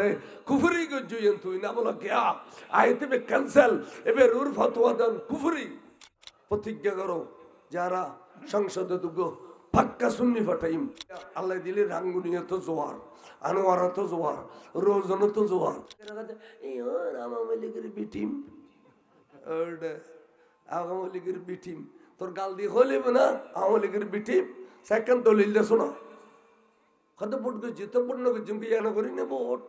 দে, কুফরি গজুয়েন তুই, না বলো কেয়া আইতে বে ক্যান্সেল, এবে রুর ফতোয়া দেন কুফরি। প্রতিজ্ঞা করো, যারা সংসদে দুগো ফাক্কা সুন্নি ফাটাইম, আল্লাহ দিলে রাঙ্গুনিয়া তো জোয়ার, আনোয়ারা তো জোয়ার রোজন তো জোয়ার। আওয়ামী লীগের বিটিম আওয়ামী লীগের বিটিম, তোর গাল দিয়ে হলিব না, আওয়ামী বিটিম, সেকেন্ড দলিল দে শোনা। কত ভোট করছি তো না করছি বিয়া করি না ভোট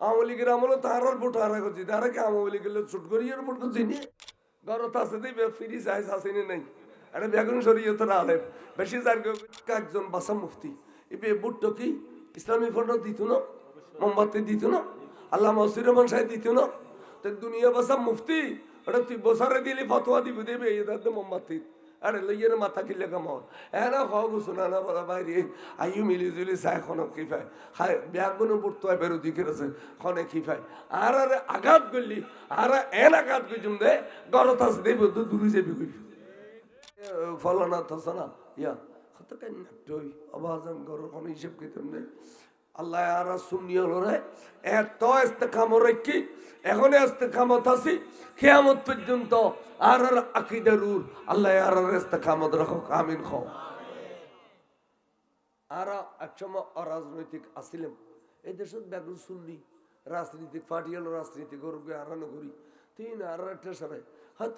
আওয়ামী লীগের আমলে তার ভোট হারা করছি তারা কি আওয়ামী লীগের ছুট করি আর ভোট করছি নি গরত আছে দিবে ফিরি সাইজ আসেনি নাই। এটা বেগুন শরীয়ত না আলেম বেশি যার একজন বাসা মুফতি। এবে বুটটো কি? ইসলামী ফটো দিত না? মোমবাতি দিত না? আল্লাহ মসির রহমান সাহেব দিত না? তো দুনিয়া বাসা মুফতি, ওটা তুই বসারে দিলি ফতোয়া দিব। দেবে, এই দাঁতে মোমবাতি। আরে লইয়ের মাথা কিলে কামর এরা হগ শোনা না বলা বাইরে। আইউ মিলি জুলি চাই, খন কিফাই খাই ব্যাগুনো বুটতো বেরো দিকে আছে খনে কিফাই আর আর আঘাত করলি, আর এন আঘাত করছুম দে গরত আছে দেব তো দূরে যাবি কইবি ফলানা থসানা ইয়া, কত কেন টই আবাজান গর কোন হিসাব কিতাম নেই। আল্লাহ আর সুন্নি হলো রে। এত ইস্তেকাম রেখি এখন ইস্তেকামত আছি। কিয়ামত পর্যন্ত আর আর আকিদার উর আল্লাহ আর আর রাখো আমিন আর অরাজনৈতিক আসিলাম। এই দেশত বেগুন শুনলি রাজনীতিক পার্টি হলো রাজনীতি করি। তিন আর একটা হ্যাঁ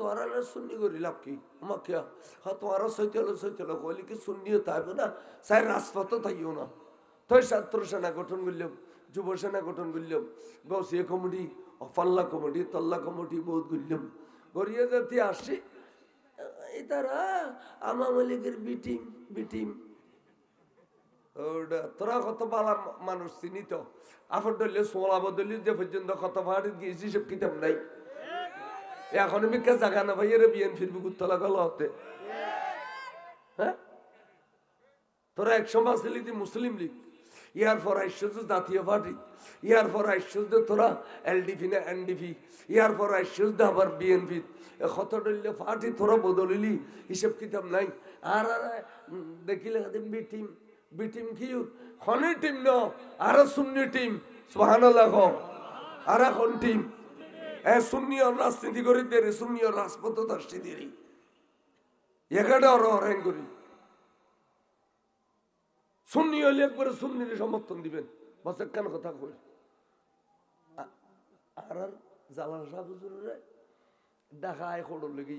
শুননি করি, লাভ কি? আমার কে হ্যাঁ তো আর সৈতে হলো সৈতে হলো কি শুননিও তাইব না? সাই রাজপথ তাইও না। তই ছাত্র সেনা গঠন করলাম, যুব সেনা গঠন করলাম, গৌসিয়া কমিটি, অফাল্লা কমিটি, তল্লা কমিটি বহুত করলাম। গড়িয়ে যাতে আসি তারা আওয়ামী লীগের বিটিম বিটিম ওটা তোরা কত বালা মানুষ চিনি তো আফর দলীয় সোলা বদলি যে পর্যন্ত কত ভাড়ি গিয়েছি, সব কিতাব নাই। এখন বিকা জাগা না ভাই এরা বিএন ফিরবি কুত্তলা গল হতে হ্যাঁ? তোরা এক সময় আসলি মুসলিম লীগ। ইয়ার পর আইসছ জাতীয় পার্টি ইয়ার পর আইসছ তোরা এলডিপি না এনডিপি। ইয়ার পর আইসছ আবার বিএনপি। কত ডলিলে পার্টি তোরা বদলিলি, হিসেব কিতাব নাই। আর আর দেখিলে বি টিম বি টিম কি খনি টিম ন, আর শূন্য টিম সুহানাল্লাহ আর এখন টিম। এ শূন্য রাজনীতি করি দেরি শূন্য রাজপথ দর্শি দেরি এগাটা অর অরেন করি সুন্নি হলে একবারে সুন্নির সমর্থন দিবেন। বস কেন কথা কই? আর আর জালাল শাহ হুজুরে দেখা আয় খড়র লেগে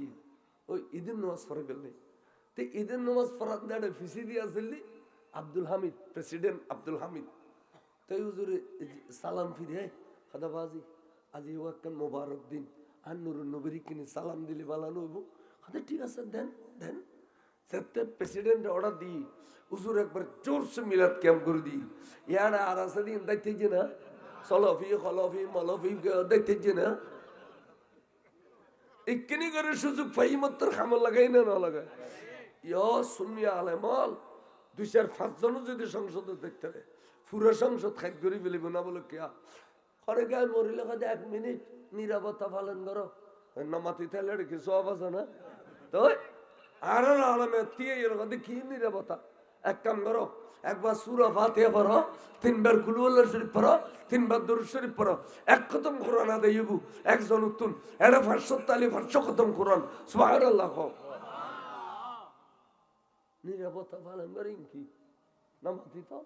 ওই ঈদের নামাজ পড়ে ফেললে তো ঈদের নামাজ পড়ার দাঁড়ে ফিসি দিয়ে আসলি আব্দুল হামিদ, প্রেসিডেন্ট আব্দুল হামিদ। তাই হুজুরে সালাম ফিরে খাদাবাজি আজি ওয়াক্কান মোবারক দিন, আর নুরুন নবীর কিনে সালাম দিলে বালানো হইব। ঠিক আছে, দেন দেন। সেতে প্রেসিডেন্ট অর্ডার দিই হুজুর একবার জোরসে মিলাদ ক্যাম্প করে দিই ইয়ার আর আছে দিন দেখতে যে না সলফি খলফি মলফি দেখতে যে না ইকিনি করে সুযোগ পাই মাত্র খামল লাগাই না না লাগায় ইয় শুনিয়া আলেমল দুই চার পাঁচজনও যদি সংসদে দেখতে রে পুরো সংসদ খাই করে ফেলিব না বলে কিয়া ঘরে গায়ে মরিলে কাজে এক মিনিট নিরাপত্তা পালন করো নামাতি তাহলে রেখে সব আছে না তো আর আলমে দিয়ে এর কাছে কি নিরাপত্তা? এক কাম করো, একবার সুরা ফাতিহা পড়ো, তিনবার কুলুল্লাহ শরীফ পড়ো, তিনবার দরুদ শরীফ পড়ো, এক খতম কোরআন হইব একজন উত্তুন এটা পাঁচশো তালি পাঁচশো খতম কোরআন। কও নিরাপত্তা পালন করি কি? নামাতি তো?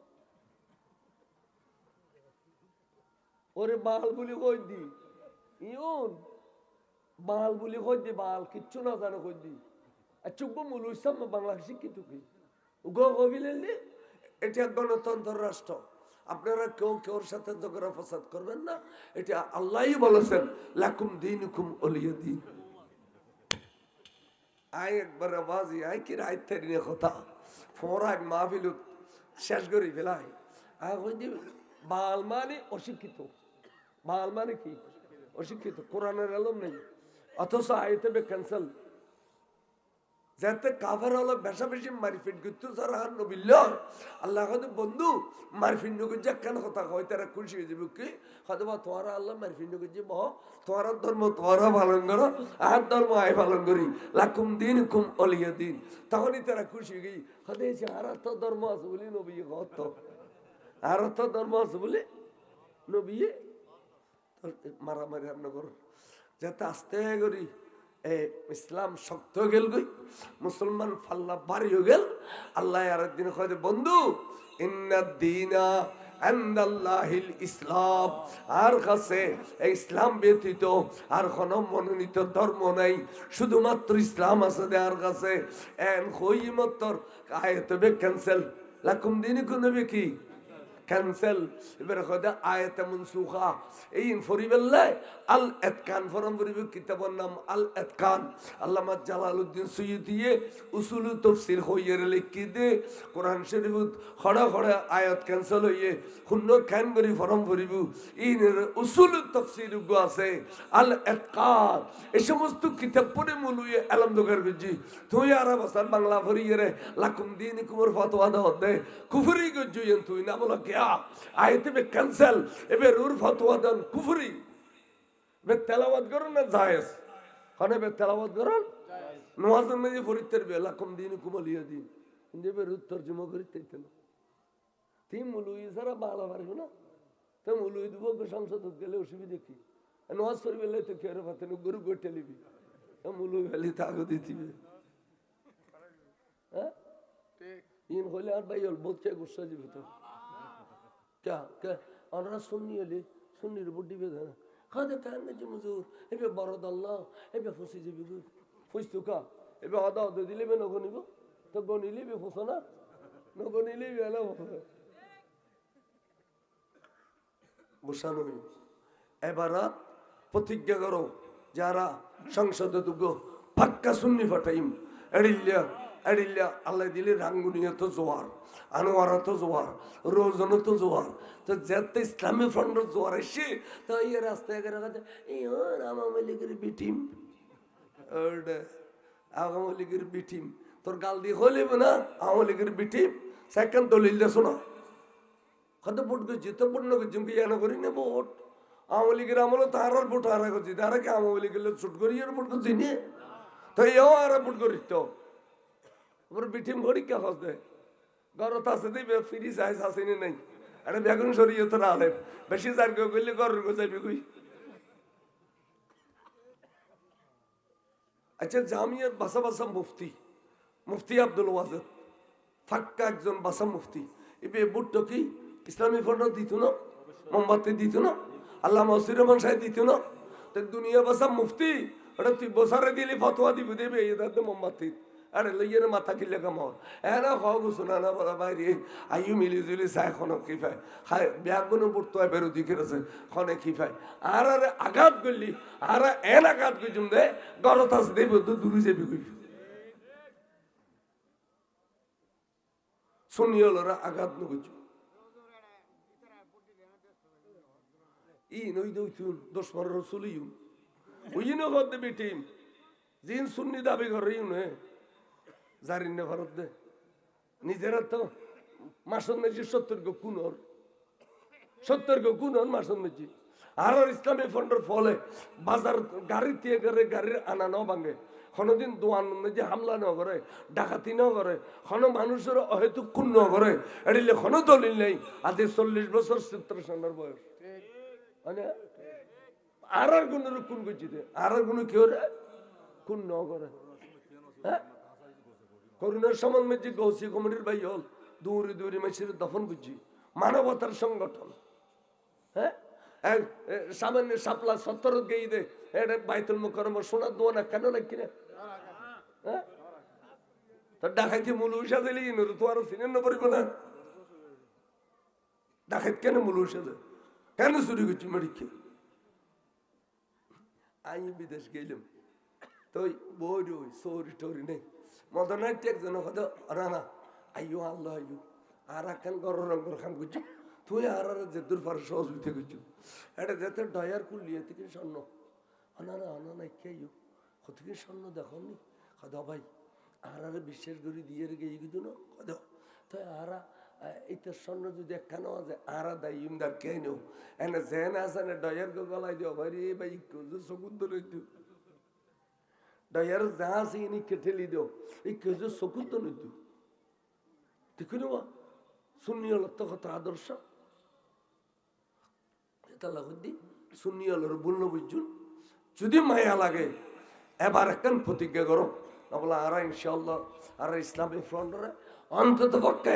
ওরে বাল বলি কই দি? ইউন, বাল বলি কই দি, বাল কিচ্ছু না জানো কই দি। চুব্ব মুলু ইসলাম বাংলা শিক্ষিত কি? উগো কবিলেলি এটা গণতন্ত্র রাষ্ট্র। আপনারা কেউ কেউর সাথে ঝগড়া ফসাদ করবেন না। এটা আল্লাহই বলেছেন, লাকুম দিন হুকুম অলিয়া দিন। আই একবার আওয়াজি আই কি রাইতে নিয়ে কথা। ফোরাক মাহফিল শেষ করি ফেলাই। দি বাল মানে অশিক্ষিত। বাল মানে কি? অশিক্ষিত, কোরআনের আলম নেই। অথচ আইতে বে ক্যান্সেল যাতে কাভার হলো বেশা বেশি মারিফিট করতে সারা হার নবিল্ল আল্লাহ কত বন্ধু মারিফিট নগর যে কেন কথা কয়, তারা খুশি হয়ে যাবে, কি? হয়তো বা তোমারা আল্লাহ মারিফিট নগর যে বহ তোমার ধর্ম, তোমরা পালন করো আর ধর্ম আয় পালন করি লাকুম দিন কুম অলিয়া দিন। তখনই তারা খুশি হয়ে গই হয়তো এই আর তো ধর্ম আছে বলি নবী, কত? আর তো ধর্ম আছে বলি নবী মারামারি আপনার করুন যাতে আস্তে করি ইসলাম শক্ত হয়ে গেল গই মুসলমান ফাল্লা বাড়ি গেল। আল্লাহ আর একদিন কয়ে, বন্ধু ইন্নাদ্দিনা আন্দাল্লাহিল ইসলাম। আর কাছে ইসলাম ব্যতীত আর কোন মনোনীত ধর্ম নাই। শুধুমাত্র ইসলাম আছে দেয়ার কাছে। এন হই মাত্র আয়তবে ক্যান্সেল লাকুম দিনিকুম নবী কি? ক্যান্সেল এবার কদা আয়াতে মনসুখা এই ফরিবেল্লাই আল এতকান, ফরম ফরিব কিতাবর নাম আল এতকান। আল্লামা জালালউদ্দিন সুয়ুতিয়ে উসুল তফসির হইয়ের লিখি দে। কোরআন শরীফ খড়া খড়া আয়াত ক্যান্সেল হইয়ে শূন্য খান করি, ফরম ফরিব। ইনের উসুল তফসির গো আছে আল এতকান। এই সমস্ত কিতাব পড়ে মুলুয়ে আলম দোকার গজি তুই আর বাংলা ফরিয়ে রে, লাকুম দিন কুমর ফতোয়া দে। কুফরি গজুয়েন তুই না বলো क्या आयत में कैंसल এবে রুর ফতোয়া দেন কুফরি বে তেলাওয়াত করুন না জায়েজ খানে বে তেলাওয়াত করুন নওয়াজের মধ্যে ফরিতের বেলা কম দিন কুমলিয়া দিন কিন্তু এবে রুর তর্জমা করি তাইতে না তিন মুলুই সারা বালা পারবে না তো মুলুই দিব সংসদ গেলে অসুবিধা কি নওয়াজ পড়ি বেলে তো কেউ পাতে না গরু গোটে লিবি মুলুই ভেলি তাগো দিতিবে হ্যাঁ ইন হলে আর ভাই হল বোধ কে গুসা যাবে তো क्या क्या আমরা সুন্নি হলে সুন্নির উপর দিবে না খাদে তার না যে মুজুর এবে বরদ আল্লাহ এবে ফুসি যাবি গো ফুসতু কা এবে আদা আদা দিলে বে নগো নিব তো গনিলে বে ফুসো না নগো নিলে বে এলা বসানো এবারা প্রতিজ্ঞা করো যারা সংসদে দুগো পাক্কা সুন্নি ফাটাইম এড়িল্লা এড়িল্লা আল্লাহ দিলে রাঙ্গুনিয়া তো জোয়ার আনোয়ারা তো জোয়ার রোজনও তো জোয়ার তো যেতে ইসলামী ফ্রন্টের জোয়ার এসে তো এই রাস্তায় করে কথা এই আওয়ামী লীগের বিটিম আওয়ামী লীগের বিটিম তোর গাল দিয়ে হলে না আওয়ামী লীগের বিটিম সেকেন্ড দলিল দে শোনা কত ভোট করছি তো ভোট না করছি জানা করি না ভোট আওয়ামী লীগের আমলে তার ভোট হারা করছি তারা কি আওয়ামী লীগের ছুট করি ভোট করছি নি তো এও আর ভোট করি তো ওর ঘড়ি কে হসবে গরত আছে, দিবে, ফিরি সাইজ আসেনি নাই। আরে বেগুন সরিয়ে তো আলে বেশি যার কেউ করলে গরুর গো যাইবে কই আচ্ছা জামিয়ার বাসা বাসা মুফতি। মুফতি আব্দুল ওয়াজেদ। ফাক্কা একজন বাসা মুফতি। এবে বুট্টো কি? ইসলামী ফন্ড দিত না? মোমবাতি দিত না? আল্লাহ মসির রহমান সাহেব দিত না? তো দুনিয়া বাসা মুফতি? ওটা তুই বসারে দিলি ফতোয়া দিবি, দেবে, এই দাদা মোমবাতি। আরে লইয়ের মাথা কিলে কামর এরা খাওয়া গুছুনা না বলা বাইরে আইউ মিলি জুলি চাই খনক কি পায় ব্যাগগুলো বুটতো বেরোদি কেছে খনে কি পায় আর আরে আঘাত করলি আর এন আঘাত করছুম দে গরত আছে দেব তো দূরে যাবি কই আঘাত নগুছু ই নই দৌতুন দশ বারো ইউ ওই ন ঘর দেবি টিম জিন সুন্নি দাবি ঘর ইউ নে জারিন নে ভারত দে নিজেরা তো মাসন মেজি সত্তর গো কুনর সত্তর গো কুনর মাসন মেজি আর আর ইসলামী ফন্ডের ফলে বাজার গাড়ি দিয়ে করে গাড়ির আনা ন ভাঙে কোনোদিন দোয়ান যে হামলা ন করে ডাকাতি ন করে কোনো মানুষের হয়তো খুন ন করে এড়িলে কোনো দলিল নেই আজ চল্লিশ বছর চিত্র সন্ন্যার বয়স আর আর কোন কোন করছি আর আর কোনো কেউ রে কোন ন করে হ্যাঁ করুণার সমান মেজি গৌসি কমিটির ভাই হল দৌড়ি দৌড়ি মেসির দফন করছি মানবতার সংগঠন। হ্যাঁ? সামান্য সাপলা সত্তর গেই দে, এটা বাইতুল মুকরম সোনার দোয়া না, কেন নাকি না? হ্যাঁ? ডাকাইতে মূল উষা দিলি তো আর সিনেন পড়িব না ডাকাইত কেন মূল উষা দে? কেন চুরি করছি মেডিকে আমি বিদেশ গেলাম। তো বই রই সৌরি টরি নেই। মদনাইতে একজন কথা রানা আইও আল্লাহ আইও আর একখান গর রঙর খান করছি তুই আর আর যে পারে সহযোগিতা করছ এটা যেতে ডয়ার করলি থেকে স্বর্ণ? আনা না আনা না কে আইও কতদিন স্বর্ণ দেখো নি? কদা ভাই, আর আর বিশ্বাস করি দিয়ে রেখে এই কিছু না? কদ। তো আরা এইটা স্বর্ণ যদি একখানো আছে আরা দাই ইমদার কে নেও এনে জেন আছে না ডয়ার গলায় দিও, ভাই ভাই সগুন ধরে দিও। ডয়ার আছে ইনি কেটেলি দিও এই কেজো সকুন তো আদর্শ সুন্নি আলোর বলল বুঝুন যদি মায়া লাগে এবার একখান প্রতিজ্ঞা করো বলে আর ইনশাল্লাহ আর ইসলামী ফ্রন্টরে অন্তত পক্ষে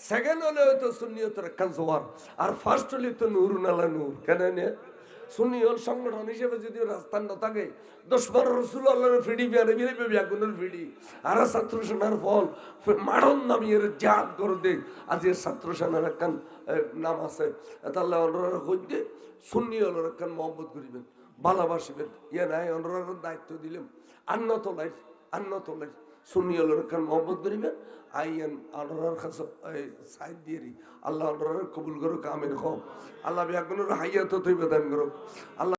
সেকেন্ড হলে হয়তো সুন্নিয়তের একখান জোয়ার আর ফার্স্ট হলে তো নূর নালা নূর কেন নিয়ে সুন্নি হল সংগঠন হিসেবে যদি রাস্তার না থাকে, দশ বারো রসুল আল্লাহর ফিডি বিয়ারে বিরে ব্যাগুনের ফিডি। আর ছাত্র সেনার ফল মারণ নামিয়ে জাত করে দে আজ এর ছাত্র সেনার একখান নাম আছে আল্লাহ অনরার হইতে সুন্নি হলের একখান মহব্বত করিবেন, ভালোবাসিবেন। ইয়ে নাই, অনরার দায়িত্ব দিলাম আন্ন তোলাই আন্ন তোলাই সুন্নি হলের মোহাম্মদ করিবেন আইয়েন অনরার এই সাইড দিয়ে আল্লাহ আল্লাহর কবুল করুক আমির হোক। আল্লাহ ব্যাগুনের হাইয়াত তো দান করুক। করো আল্লাহ